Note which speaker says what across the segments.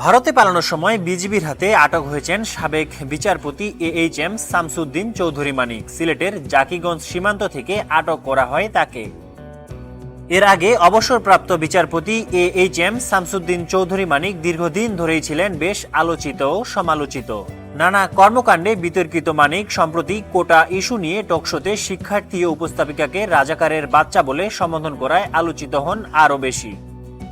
Speaker 1: ভারতে পালানোর সময় বিজিবির হাতে আটক হয়েছেন সাবেক বিচারপতি A H M Shamsuddin Chowdhury Manik. সিলেটের জাকিগঞ্জ সীমান্ত থেকে আটক করা হয় তাকে। এর আগে অবসরপ্রাপ্ত বিচারপতি A H M Shamsuddin Chowdhury Manik দীর্ঘদিন ধরেই ছিলেন বেশ আলোচিত ও সমালোচিত। নানা কর্মকাণ্ডে বিতর্কিত মানিক সম্প্রতি কোটা ইস্যু নিয়ে টকশোতে শিক্ষার্থী ও উপস্থাপিকাকে রাজাকারের বাচ্চা বলে সম্বোধন করায় আলোচিত হন আরও বেশি।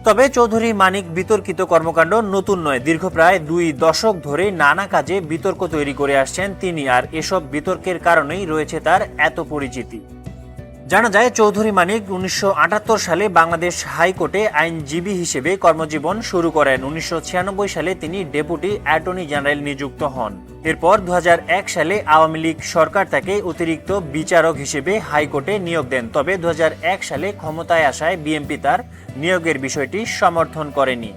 Speaker 1: তবে চৌধুরী মানিক বিতর্কিত কর্মকাণ্ড নতুন নয়। দীর্ঘ প্রায় দুই দশক ধরে নানা কাজে বিতর্ক তৈরি করে আসছেন তিনি, আর এসব বিতর্কের কারণেই রয়েছে তার এত পরিচিতি। জানা যায়, চৌধুরী মানিক উনিশশো আটাত্তর সালে বাংলাদেশ হাইকোর্টে আইনজীবী হিসেবে কর্মজীবন শুরু করেন। উনিশশো ছিয়ানব্বই সালে তিনি ডেপুটি অ্যাটর্নি জেনারেল নিযুক্ত হন। এরপর দু হাজার এক সালে আওয়ামী লীগ সরকার তাকে অতিরিক্ত বিচারক হিসেবে হাইকোর্টে নিয়োগ দেন। তবে দুহাজার এক সালে ক্ষমতায় আসায় বিএনপি তার নিয়োগের বিষয়টি সমর্থন করেনি।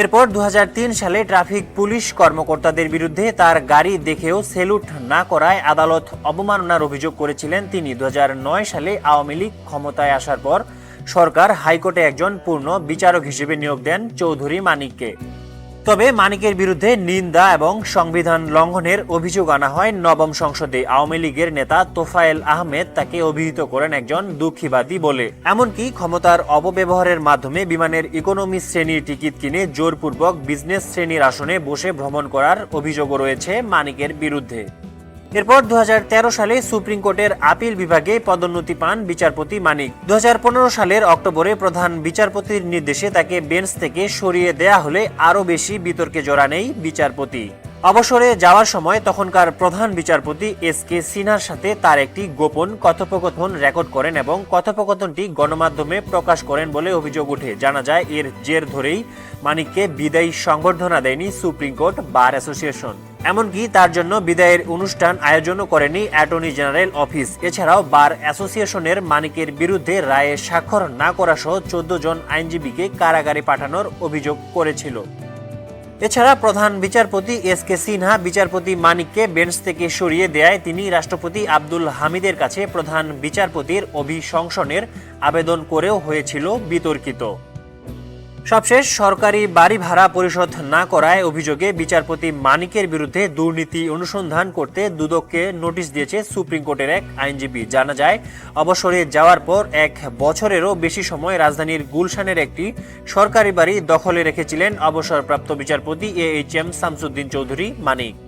Speaker 1: এরপর দু হাজার তিন সালে ট্রাফিক পুলিশ কর্মকর্তাদের বিরুদ্ধে তার গাড়ি দেখেও সেলুট না করায় আদালত অবমাননার অভিযোগ করেছিলেন তিনি। দু হাজার নয় সালে আওয়ামী লীগ ক্ষমতায় আসার পর সরকার হাইকোর্টে একজন পূর্ণ বিচারক হিসেবে নিয়োগ দেন চৌধুরী মানিককে। তবে মানিকের বিরুদ্ধে নিন্দা এবং সংবিধান লঙ্ঘনের অভিযোগ আনা হয় নবম সংসদে। আওয়ামী লীগের নেতা তোফায়েল আহমেদ তাকে অভিহিত করেন একজন দুঃখীবাদী বলে। এমনকি ক্ষমতার অপব্যবহারের মাধ্যমে বিমানের ইকোনমি শ্রেণির টিকিট কিনে জোরপূর্বক বিজনেস শ্রেণির আসনে বসে ভ্রমণ করার অভিযোগও রয়েছে মানিকের বিরুদ্ধে। এরপর দুহাজার তেরো সালে সুপ্রিম কোর্টের আপিল বিভাগে পদোন্নতি পান বিচারপতি মানিক। দুহাজার পনেরো সালের অক্টোবরে প্রধান বিচারপতির নির্দেশে তাকে বেঞ্চ থেকে সরিয়ে দেয়া হলে আরও বেশি বিতর্কে জড়া নেই বিচারপতি। অবসরে যাওয়ার সময় তখনকার প্রধান বিচারপতি এস কে সিনহার সাথে তার একটি গোপন কথোপকথন রেকর্ড করেন এবং কথোপকথনটি গণমাধ্যমে প্রকাশ করেন বলে অভিযোগ ওঠে। জানা যায়, এর জের ধরেই মানিককে বিদায়ী সংবর্ধনা দেয়নি সুপ্রিম কোর্ট বার অ্যাসোসিয়েশন। এমনকি তার জন্য বিদায়ের অনুষ্ঠান আয়োজনও করেনি অ্যাটর্নি জেনারেল অফিস। এছাড়াও বার অ্যাসোসিয়েশনের মানিকের বিরুদ্ধে রায়ে স্বাক্ষর না করা সহ চোদ্দ জন আইনজীবীকে কারাগারে পাঠানোর অভিযোগ করেছিল। এছাড়া প্রধান বিচারপতি এস কে সিনহা, বিচারপতি মানিককে বেঞ্চ থেকে সরিয়ে দেয় তিনি রাষ্ট্রপতি আব্দুল হামিদের কাছে প্রধান বিচারপতির অভিশংসনের আবেদন করেও হয়েছিল বিতর্কিত। সবশেষ, সরকারি বাড়ি ভাড়া পরিশোধ না করায় অভিযোগে বিচারপতি মানিকের বিরুদ্ধে দুর্নীতি অনুসন্ধান করতে দুদককে নোটিশ দিয়েছে সুপ্রিম কোর্টের এক আইনজীবী। জানা যায়, অবসরে যাওয়ার পর এক বছরেরও বেশি সময় রাজধানীর গুলশানের একটি সরকারি বাড়ি দখলে রেখেছিলেন অবসরপ্রাপ্ত বিচারপতি A H M Shamsuddin Chowdhury, Manik.